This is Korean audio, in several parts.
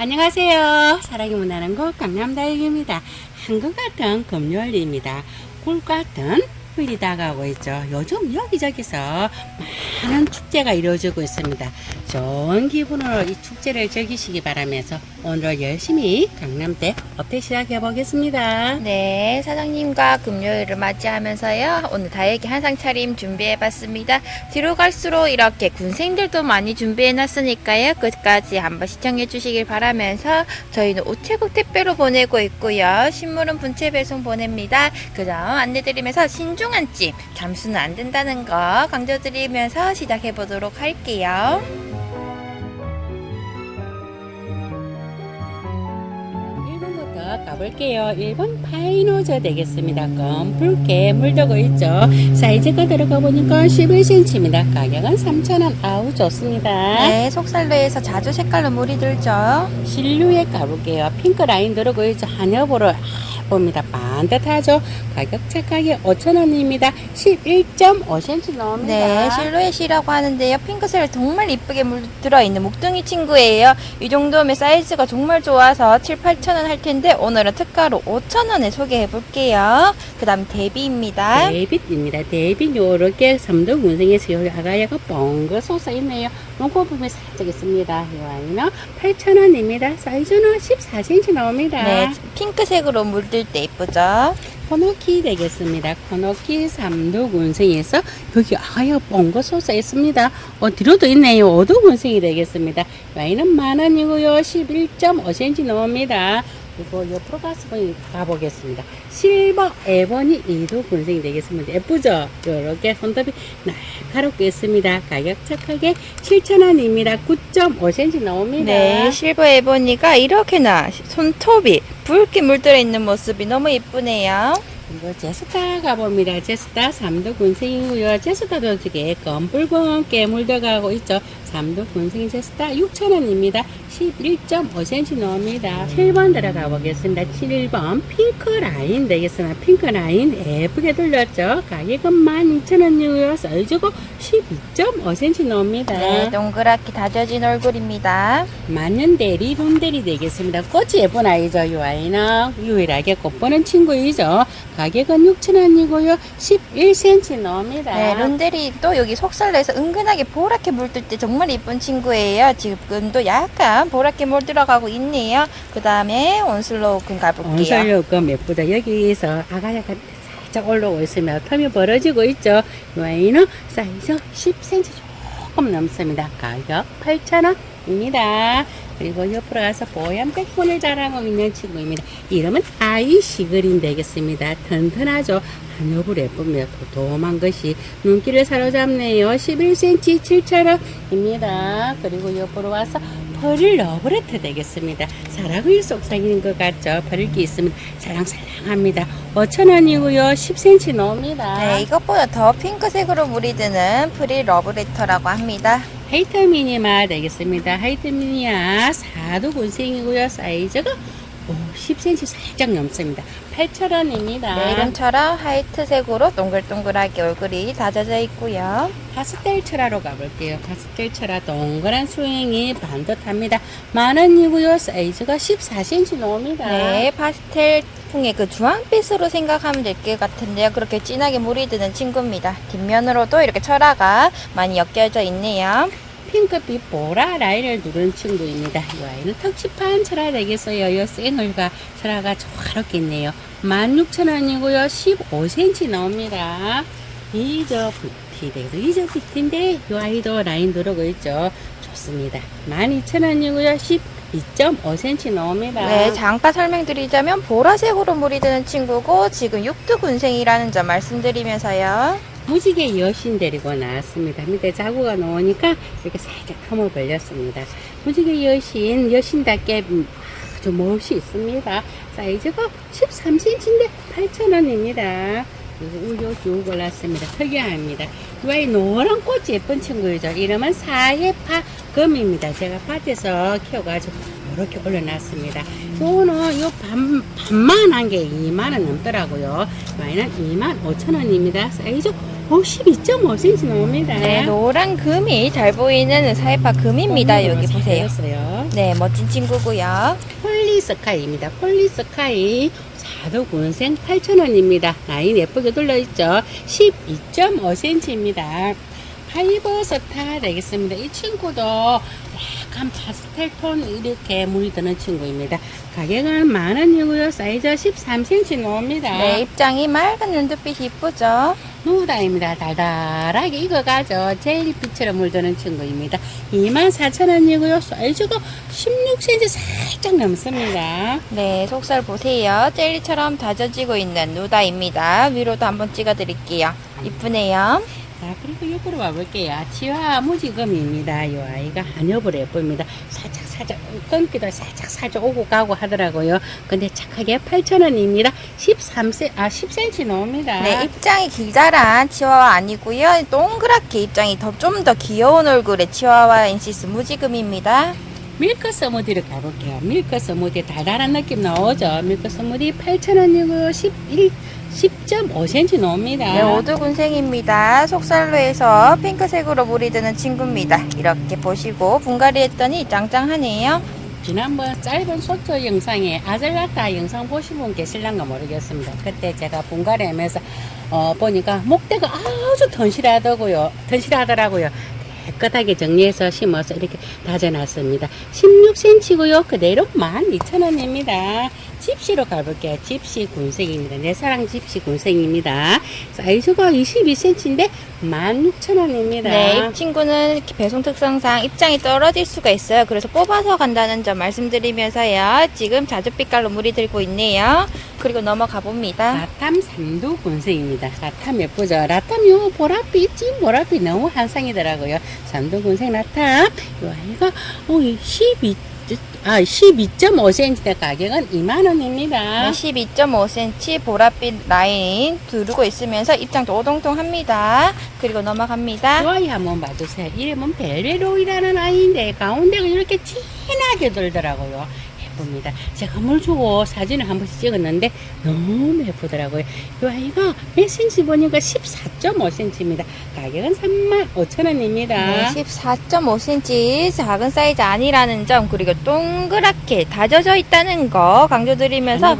안녕하세요. 사랑이 문화는 곳 강남다육입니다. 한국 같은 금요일입니다. 꿀 같은 흘리 다가오고 있죠. 요즘 여기저기서 많은 축제가 이루어지고 있습니다. 좋은 기분으로 이 축제를 즐기시기 바라면서 오늘 열심히 강남대 업데 시작해 보겠습니다. 네, 사장님과 금요일을 맞이하면서요. 오늘 다육이 한상 차림 준비해 봤습니다. 뒤로 갈수록 이렇게 군생들도 많이 준비해 놨으니까요. 끝까지 한번 시청해 주시길 바라면서 저희는 우체국 택배로 보내고 있고요. 신물은 분체 배송 보냅니다. 그점 안내 드리면서 신중 한 집, 잠수는 안 된다는 거 강조드리면서 시작해 보도록 할게요. 1번부터 가볼게요. 1번 파이노저 되겠습니다. 검 붉게 물들고 있죠. 사이즈가 들어가 보니까 11cm입니다. 가격은 3,000원. 아우 좋습니다. 네, 속살로에서 자주 색깔로 물이 들죠. 실루엣 가볼게요. 핑크 라인 들어고 있죠. 한여보를 봅니다. 반듯하죠. 가격 착하게 5,000원입니다. 11.5cm 나옵니다. 네, 실루엣이라고 하는데요. 핑크색 정말 이쁘게 물들어 있는 목둥이 친구예요. 이 정도면 사이즈가 정말 좋아서 7, 8천 원할 텐데 오늘은 특가로 5천 원에 소개해 볼게요. 그 다음 데비입니다. 데이빗입니다. 데이빗 요렇게 삼도 군생에서 여기 아가야가 뻥거 솟아 있네요. 농구 부분에 살짝 있습니다. 이 와인은 8,000원입니다. 사이즈는 14cm 나옵니다. 네, 핑크색으로 물들 때 이쁘죠. 코너키 되겠습니다. 코너키 삼도 군생에서 여기 아가야가 뻥거 솟아 있습니다. 어, 뒤로도 있네요. 어두 군생이 되겠습니다. 와인은 만 원이고요. 11.5cm 나옵니다. 그리고 옆으로 가서 가보겠습니다. 실버 에버니 2도 군생이 되겠습니다. 예쁘죠? 이렇게 손톱이 날카롭게 있습니다. 가격 착하게 7,000원입니다. 9.5cm 나옵니다. 네, 실버 에보니가 이렇게나 손톱이 붉게 물들어 있는 모습이 너무 이쁘네요. 그리고 제스타 가봅니다. 제스타 3도 군생이고요. 제스타도 저게 검붉게 물들어가고 있죠. 3도 군생 제 스타 6,000원입니다. 11.5cm 나옵니다. 7번 들어가 보겠습니다. 7번 핑크 라인 되겠습니다. 핑크 라인 예쁘게 돌렸죠. 가격은 12,000원이고요. 사이즈가 12.5cm 나옵니다. 네, 동그랗게 다져진 얼굴입니다. 만년대리 론대리 되겠습니다. 꽃이 예쁜 아이죠. 이 아이는 유일하게 꽃 보는 친구이죠. 가격은 6,000원이고요. 11cm 나옵니다. 네, 론데리 또 여기 속살내서 은근하게 보랗게 물들 때 정말 이쁜 친구예요. 지금도 약간 보랗게 물들어가고 있네요. 그 다음에 온슬로우군 가볼게요. 온설요금 예쁘다. 여기서 아가야가 살짝 올라오고 있으면 텀이 벌어지고 있죠. 이 아이는 사이즈 10cm 조금 넘습니다. 가격 8,000원입니다. 그리고 옆으로 가서 뽀얀 백분을 자랑하고 있는 친구입니다. 이름은 아이시그린 되겠습니다. 튼튼하죠. 한여불 예쁩니다. 도톰한 것이 눈길을 사로잡네요. 11cm 7,000원입니다. 그리고 옆으로 와서 퍼릴 러브레트 되겠습니다. 사랑을 속삭이는 것 같죠? 퍼릴게 있으면 살랑살랑합니다. 5,000원이고요. 10cm 나옵니다. 네, 이것보다 더 핑크색으로 물이 드는 프리 러브레터라고 합니다. 하이트 미니마 되겠습니다. 하이트 미니아 4도 군생이고요. 사이즈가 10cm 살짝 넘습니다. 8,000원입니다. 네, 이름처럼 화이트색으로 동글동글하게 얼굴이 다져져 있고요. 파스텔 철화로 가볼게요. 파스텔 철화 동그란 수행이 반듯합니다. 만원이고요. 사이즈가 14cm 나옵니다. 네, 파스텔 풍의 그 주황빛으로 생각하면 될 것 같은데요. 그렇게 진하게 물이 드는 친구입니다. 뒷면으로도 이렇게 철화가 많이 엮여져 있네요. 핑크빛 보라 라인을 누른 친구입니다. 이 아이는 턱시판 철화 되겠어요. 이 생얼과 철화가 조화롭게 있네요. 16,000원이고요. 15cm 나옵니다. 이저 뷰티 되겠어. 이저 뷰티인데 이 아이도 라인 누르고 있죠. 좋습니다. 12,000원이고요. 12.5cm 나옵니다. 네, 잠깐 설명드리자면 보라색으로 물이 드는 친구고 지금 육두군생이라는 점 말씀드리면서요. 무지개 여신 데리고 나왔습니다. 밑에 자구가 나오니까 이렇게 살짝 텀을 벌렸습니다. 무지개 여신, 여신답게 아주 멋이 있습니다. 사이즈가 13cm인데 8,000원입니다. 그리고 우유 쭉 골랐습니다. 특이합니다. 이 노란 꽃이 예쁜 친구이죠. 이름은 사해파 금입니다. 제가 밭에서 키워가지고 이렇게 올려놨습니다. 요거는 요 반, 반만 한 게 2만원 넘더라고요. 와인은 2만 5천원입니다. 사이즈 52.5cm 나옵니다. 네, 노란 금이 잘 보이는 사이파 금입니다. 여기 보세요. 요 네, 멋진 친구고요. 폴리스카이입니다. 폴리스카이 4도 군생 8,000원입니다. 라인 예쁘게 돌려있죠. 12.5cm입니다. 파이버 스타 되겠습니다. 이 친구도 약간 파스텔 톤 이렇게 물이 드는 친구입니다. 가격은 만원이고요. 사이즈 13cm 나옵니다. 네, 입장이 맑은 눈두빛이 이쁘죠? 누다입니다. 달달하게 익어가죠. 젤리빛처럼 물드는 친구입니다. 24,000원이고요. 사이즈가 16cm 살짝 넘습니다. 네, 속살 보세요. 젤리처럼 다져지고 있는 누다입니다. 위로도 한번 찍어드릴게요. 이쁘네요. 자, 그리고 옆으로 와볼게요. 치와 무지금입니다. 이 아이가 한엽을 예쁩니다. 살짝, 살짝, 끊기도 살짝, 살짝 오고 가고 하더라고요. 근데 착하게 8,000원입니다. 13cm, 아, 10cm 나옵니다. 네, 입장이 길다란 치와와 아니고요. 동그랗게 입장이 더 좀 더 귀여운 얼굴의 치와와 인시스 무지금입니다. 밀크 스무디를 가볼게요. 밀크 스무디 달달한 느낌 나오죠? 밀크 스무디 8,000원이고요. 11, 10.5cm 나옵니다. 네, 오두군생입니다. 속살로 해서 핑크색으로 물이 드는 친구입니다. 이렇게 보시고 분갈이 했더니 짱짱하네요. 지난번 짧은 소초 영상에 아젤라타 영상 보신 분 계실란가 모르겠습니다. 그때 제가 분갈이하면서 어, 보니까 목대가 아주 튼실하더고요. 튼실하더라고요. 깨끗하게 정리해서 심어서 이렇게 다져놨습니다. 16cm고요. 그대로 12,000원입니다. 집시로 가볼게요. 집시 군생입니다. 내 사랑 집시 군생입니다. 사이즈가 22cm인데 16,000원입니다. 네, 이 친구는 배송 특성상 입장이 떨어질 수가 있어요. 그래서 뽑아서 간다는 점 말씀드리면서요. 지금 자줏빛깔로 물이 들고 있네요. 그리고 넘어가 봅니다. 라탐 삼두 군생입니다. 라탐 예쁘죠? 라탐 요 보랏빛, 찐 보랏빛 너무 한상이더라고요. 삼두 군생 라탐. 요 아이가 어, 12, 아, 12.5cm 가격은 2만원입니다. 12.5cm 보랏빛 라인 두르고 있으면서 입장도 오동통합니다. 그리고 넘어갑니다. 요 아이 한번 봐주세요. 이름은 벨베로이라는 아이인데 가운데가 이렇게 진하게 돌더라고요. 예쁩니다. 제가 물 주고 사진을 한 번씩 찍었는데 너무 예쁘더라고요. 이 아이가 몇 cm 보니까 14.5cm입니다. 가격은 35,000원입니다. 네, 14.5cm 작은 사이즈 아니라는 점 그리고 동그랗게 다져져 있다는 거 강조드리면서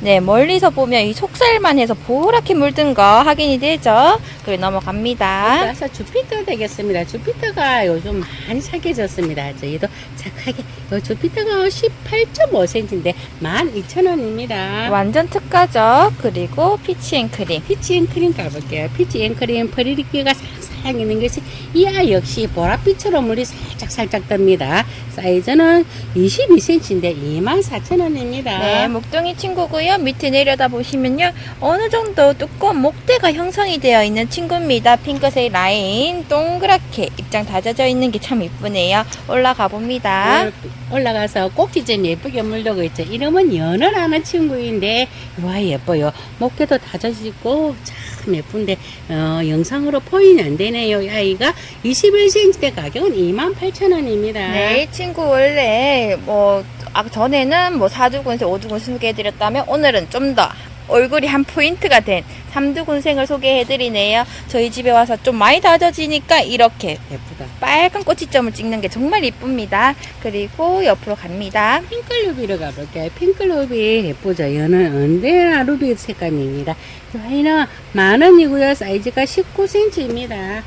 네 멀리서 보면 이 속살만 해서 보랗게 물든 거 확인이 되죠. 그리고 넘어갑니다. 그래서 주피터 되겠습니다. 주피터가 요즘 많이 착해졌습니다. 저희도 착하게 요 주피터가 18.5cm인데 12,000원입니다. 완전 특가죠. 그리고 피치앤크림. 피치앤크림 가볼게요. 피치앤크림 퍼리리끼가 살짝 있는 것이 이아 역시 보랏빛처럼 물이 살짝 살짝 뜹니다. 사이즈는 22cm인데 24,000원입니다. 네, 목동이 친구고요. 밑에 내려다 보시면요. 어느 정도 두꺼운 목대가 형성이 되어 있는 친구입니다. 핑크색 라인 동그랗게 입장 다져져 있는 게 참 이쁘네요. 올라가 봅니다. 올라가서 꼭지점 예쁘게 물르고 있죠. 이름은 연어라는 친구인데 와 예뻐요. 목대도 다져지고 참 예쁜데 어, 영상으로 포인이 안 되네요. 이 아이가 21cm 가격은 28,000원입니다. 네, 이 친구 원래 뭐 아, 전에는 뭐 사두군생, 오두군생 소개해드렸다면 오늘은 좀 더 얼굴이 한 포인트가 된 삼두군생을 소개해드리네요. 저희 집에 와서 좀 많이 다져지니까 이렇게 예쁘다. 빨간 꼬치점을 찍는 게 정말 이쁩니다. 그리고 옆으로 갑니다. 핑클루비로 가볼게요. 핑클루비 예쁘죠? 얘는 언데나 루비 색감입니다. 이 아이는 만원이고요. 사이즈가 19cm입니다.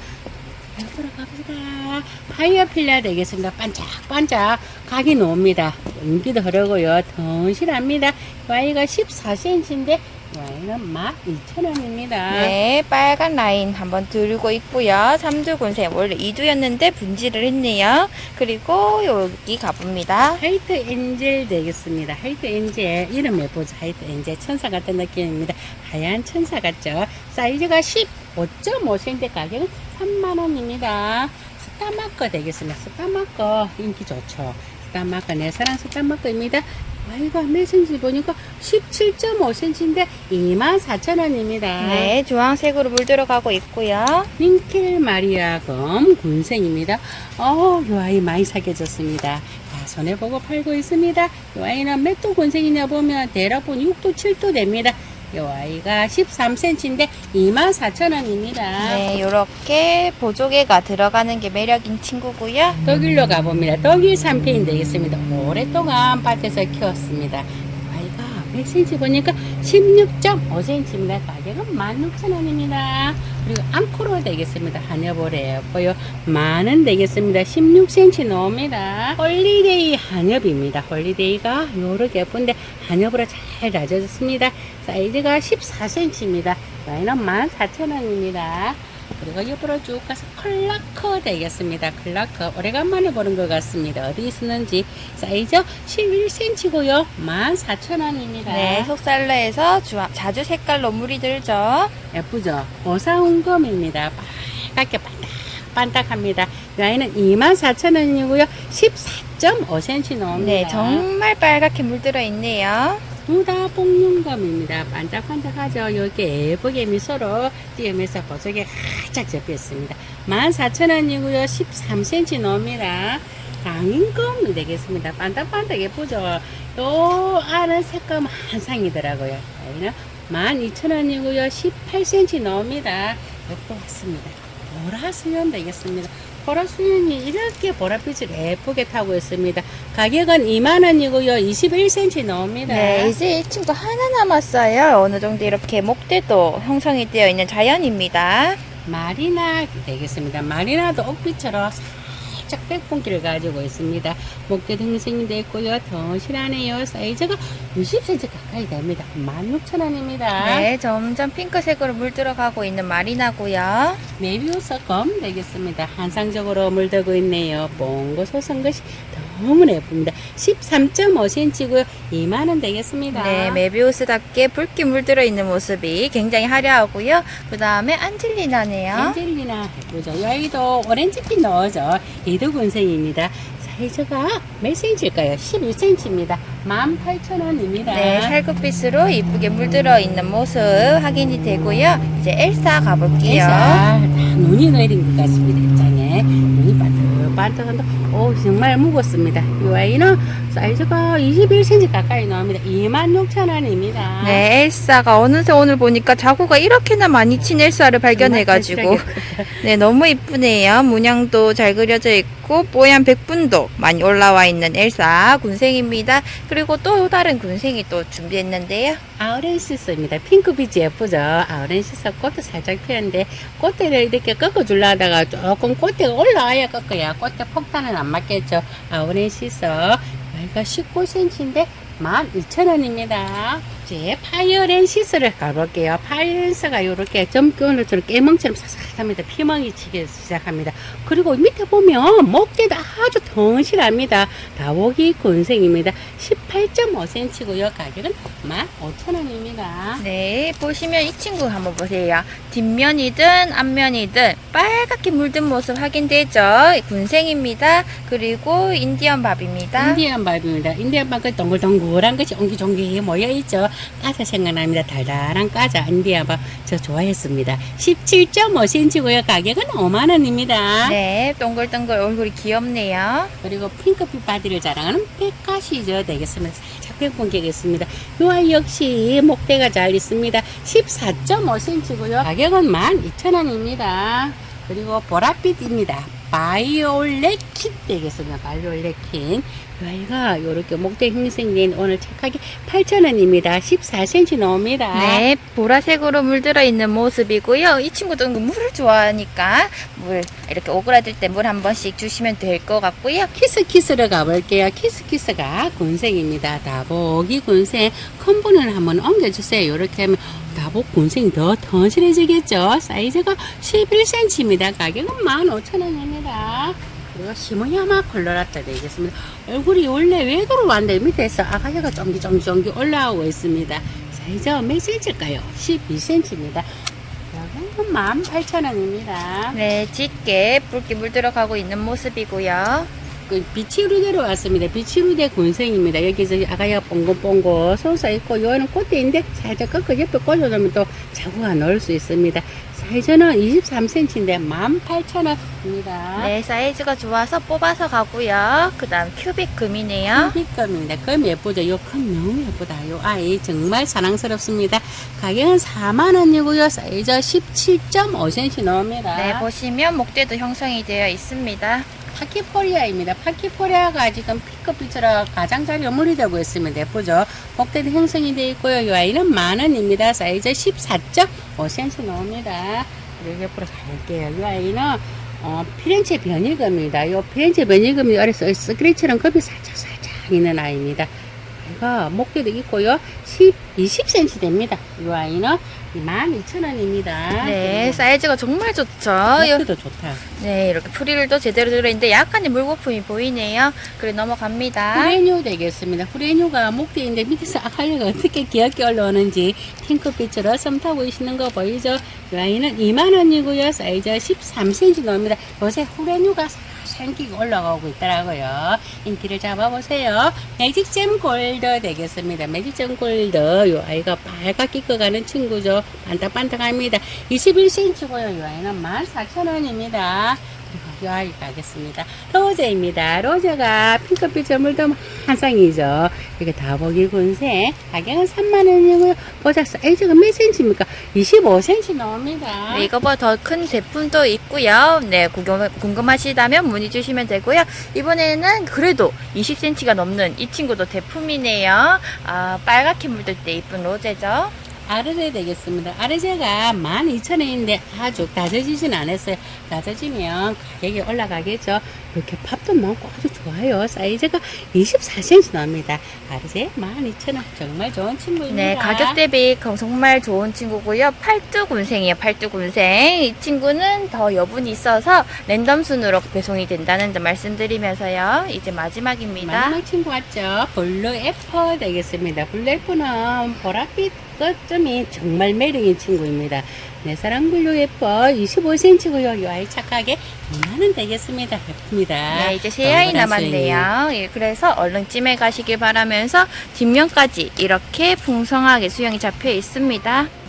옆으로 갑니다. 파이어필라 되겠습니다. 반짝반짝 각이 나옵니다. 윤기도 흐르고요. 튼실합니다. 이 아이가 14cm인데 이 아이는 12,000원입니다. 네, 빨간 라인 한번 들고 있고요. 삼두군생 원래 이두였는데 분지를 했네요. 그리고 여기 가봅니다. 하이트 엔젤 되겠습니다. 하이트 엔젤 이름 예쁘죠? 하이트 엔젤 천사 같은 느낌입니다. 하얀 천사 같죠? 사이즈가 15.5cm 가격은 3만원입니다. 스타마커 되겠습니다. 스타마커 인기 좋죠. 스타마커 내 사랑 스타마커입니다. 아이가 몇 cm 보니까 17.5cm인데 24,000원입니다. 네, 주황색으로 물 들어가고 있고요. 링켈 마리아 검 군생입니다. 어, 이 아이 많이 사귀어졌습니다. 자, 손해보고 팔고 있습니다. 이 아이는 몇 도 군생이냐 보면 대략 본 6도, 7도 됩니다. 이 아이가 13cm인데 24,000원입니다. 네, 요렇게 보조개가 들어가는 게 매력인 친구고요. 독일로 가봅니다. 독일 산페인 되겠습니다. 오랫동안 밭에서 키웠습니다. 아이가 몇 cm 보니까 16.5cm입니다. 가격은 16,000원입니다. 그리고 앙코로 되겠습니다. 예뻐요. 만원 되겠습니다. 16cm 나옵니다. 홀리데이 한엽입니다. 홀리데이가 요렇게 예쁜데 한엽으로 잘 다져졌습니다. 사이즈가 14cm입니다. 라인은 14,000원입니다. 그리고 옆으로 쭉 가서 클라커 되겠습니다. 클라커 오래간만에 보는 것 같습니다. 어디 있었는지 사이즈 11cm고요. 14,000원입니다. 네, 속살러에서 주- 자주 색깔로 물이 들죠. 예쁘죠? 고사운검입니다. 빨갛게 반딱반딱합니다. 이 아이는 24,000원이고요. 14.5cm 나옵니다. 네, 정말 빨갛게 물들어 있네요. 두다 복륜감입니다. 반짝반짝하죠. 이렇게 예쁘게 미소로 띄우면서 보조개 활짝 접혔습니다. 14,000원이고요. 13cm 나옵니다. 강인검이 되겠습니다. 반짝반짝 예쁘죠. 요 안은 색감 한상이더라고요. 여기는 12,000원이고요. 18cm 나옵니다. 예쁘 같습니다. 보라수연 되겠습니다. 보라수연이 이렇게 보랏빛을 예쁘게 타고 있습니다. 가격은 2만원이고요. 21cm 나옵니다. 네, 이제 이 친구 하나 남았어요. 어느 정도 이렇게 목대도 형성이 되어 있는 자연입니다. 마리나 되겠습니다. 마리나도 옥빛처럼 살짝 백분기를 가지고 있습니다. 목대 되어 있고요. 덩실하네요. 사이즈가 60cm 가까이 됩니다. 16,000원입니다. 네, 점점 핑크색으로 물들어가고 있는 마리나고요. 메비우스 검 되겠습니다. 한상적으로 물들고 있네요. 몽고 소선 것이 너무나 예쁩니다. 13.5cm고요. 2만원 되겠습니다. 네, 메비우스답게 붉게 물들어 있는 모습이 굉장히 화려하고요. 그 다음에 안젤리나네요. 엔젤리나 예쁘죠. 여기도 오렌지빛 넣어져. 이도 군생입니다. 사이즈가 몇 cm일까요? 11cm입니다. 18,000원입니다. 네, 살구빛으로 이쁘게 물들어 있는 모습 확인이 되고요. 이제 엘사 가볼게요. 자, 눈이 내린 것 같습니다. 장에 눈이 반짝반짝한데, 오 정말 무겁습니다. 이 아이는 사이즈가 21cm 가까이 나옵니다. 26,000원입니다. 네, 엘사가 어느새 오늘 보니까 자구가 이렇게나 많이 친 엘사를 발견해가지고 네, 너무 이쁘네요. 문양도 잘 그려져 있고 뽀얀 백분도 많이 올라와 있는 엘사 군생입니다. 그리고 또 다른 군생이 또 준비했는데요. 아우렌시스입니다. 핑크빛이 예쁘죠? 아우렌시스 꽃도 살짝 피었는데 꽃대를 이렇게 꺾어주려 하다가 조금 꽃대가 올라와야 꺾어야 꽃대 폭탄은 안 맞겠죠? 아우렌시스 여기가 19cm인데 12,000원입니다. 이제 파이어렌시스를 가볼게요. 파이어렌스가 이렇게 점토처럼 깨멍처럼 사삭합니다. 피멍이 치기 시작합니다. 그리고 밑에 보면 목대도 아주 덩실합니다. 다보기 군생입니다. 18.5cm고요. 가격은 15,000원입니다. 네, 보시면 이 친구 한번 보세요. 뒷면이든 앞면이든 빨갛게 물든 모습 확인되죠? 군생입니다. 그리고 인디언 밥입니다. 인디안 밥입니다. 인디안 밥그 동글동글한 것이 옹기종기 모여있죠. 까자 생각납니다. 달달한 까자 인디안 밥저 좋아했습니다. 17.5cm고요. 가격은 5만원입니다. 네, 동글동글 얼굴이 귀엽네요. 그리고 핑크빛 바디를 자랑하는 백가시죠. 되겠습니다. 살짝 백분기겠습니다. 이 아이 역시 목대가 잘 있습니다. 14.5cm고요. 가격은 12,000원입니다. 그리고 보랏빛입니다. 바이올렛킨 되겠습니다. 바이올렛킨. 이 아이가 이렇게 목대 형성된 오늘 착하게 8,000원입니다. 14cm 나옵니다. 네, 보라색으로 물들어 있는 모습이고요. 이 친구도 물을 좋아하니까 물 이렇게 오그라들 때 물 한 번씩 주시면 될 것 같고요. 키스키스를 가볼게요. 키스키스가 군생입니다. 다복이 군생. 컴본을 한번 옮겨주세요. 이렇게 하면 다복 군생이 더 던실해지겠죠. 사이즈가 11cm입니다. 가격은 15,000원입니다. 그리고 시모야마 콜로라타 되겠습니다. 얼굴이 원래 외도로 왔는데 밑에서 아가야가 쫑기쫑기쫑기 올라오고 있습니다. 사이즈 몇 cm일까요? 12cm입니다. 가격은 18,000원입니다. 네, 짙게 붉게 물들어가고 있는 모습이고요. 그 비치루대로 왔습니다. 비치루대 군생입니다. 여기서 아가야 뽕고뽕고 솟아 있고 요는 꽃대인데 살짝 꺾어 옆에 꽂아놓으면 또 자구가 넣을 수 있습니다. 사이즈는 23cm인데 18,000원입니다. 네, 사이즈가 좋아서 뽑아서 가고요. 그 다음 큐빅 금이네요. 큐빅 금입니다. 금 예쁘죠? 요금 너무 예쁘다. 요 아이 정말 사랑스럽습니다. 가격은 4만원이고요. 사이즈 17.5cm 나옵니다. 네, 보시면 목대도 형성이 되어 있습니다. 파키포리아입니다. 파키포리아가 지금 피크빛으로 가장 잘 연물이 되고 있습니다. 예쁘죠? 목대도 형성이 되어 있고요. 이 아이는 만원입니다. 사이즈 14.5cm 나옵니다. 그리고 옆으로 갈게요. 이 아이는 어, 피렌체 변이금입니다. 이 피렌체 변이금이 아래서 스크래치랑 급이 살짝 살짝 있는 아이입니다. 이거 목대도 있고요. 10, 20cm 됩니다. 이 아이는 12,000원입니다. 네, 사이즈가 정말 좋죠. 요- 목대도 좋다. 네, 이렇게 프릴도 제대로 들어있는데 약간의 물거품이 보이네요. 그래 넘어갑니다. 후레뉴 되겠습니다. 후레뉴가 목대인데 밑에서 아칼리가 어떻게 귀엽게 올라오는지 핑크빛으로 썸 타고 계시는 거 보이죠? 이 아이는 2만원이고요. 사이즈 13cm 나옵니다. 요새 후레뉴가 살기가 올라가고 있더라고요. 인기를 잡아보세요. 매직잼 골드 되겠습니다. 매직잼 골드. 이 아이가 빨갛게 꺼가는 친구죠. 반짝반짝합니다. 21cm고요. 이 아이는 14,000원입니다. 이 아이 가겠습니다. 로제입니다. 로제가 핑크빛 물도 한상이죠. 이게 다보기 군색. 가격은 3만원이고요. 보자 사이즈가 몇 cm입니까? 25cm 나옵니다. 네, 이거보다 더 큰 제품도 있고요. 네, 구경, 궁금하시다면 문의 주시면 되고요. 이번에는 그래도 20cm가 넘는 이 친구도 제품이네요. 아, 빨갛게 물들 때 이쁜 로제죠. 아르제 되겠습니다. 아르제가 12,000원인데 아주 다져지진 않았어요. 다져지면 가격이 올라가겠죠. 이렇게 팝도 많고 아주 좋아요. 사이즈가 24cm 나옵니다. 아르제 12,000원. 정말 좋은 친구입니다. 네, 가격 대비 정말 좋은 친구고요. 팔뚝운생이에요, 팔뚝운생. 이 친구는 더 여분이 있어서 랜덤 순으로 배송이 된다는 점 말씀드리면서요. 이제 마지막입니다. 마지막 친구 왔죠? 블루 애플 되겠습니다. 블루 애플은 보랏빛 끝점이 정말 매력인 친구입니다. 내 사랑 블루 애플 25cm고요. 이 아이 착하게 2만원 되겠습니다. 예쁩니다. 네, 이제 세 아이 남았네요. 예, 그래서 얼른 찜해 가시길 바라면서 뒷면까지 이렇게 풍성하게 수영이 잡혀 있습니다.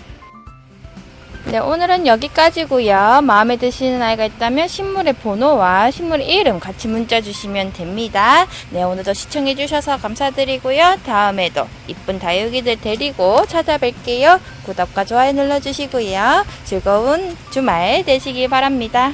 네, 오늘은 여기까지고요. 마음에 드시는 아이가 있다면 식물의 번호와 식물의 이름 같이 문자 주시면 됩니다. 네, 오늘도 시청해 주셔서 감사드리고요. 다음에도 이쁜 다육이들 데리고 찾아뵐게요. 구독과 좋아요 눌러주시고요. 즐거운 주말 되시길 바랍니다.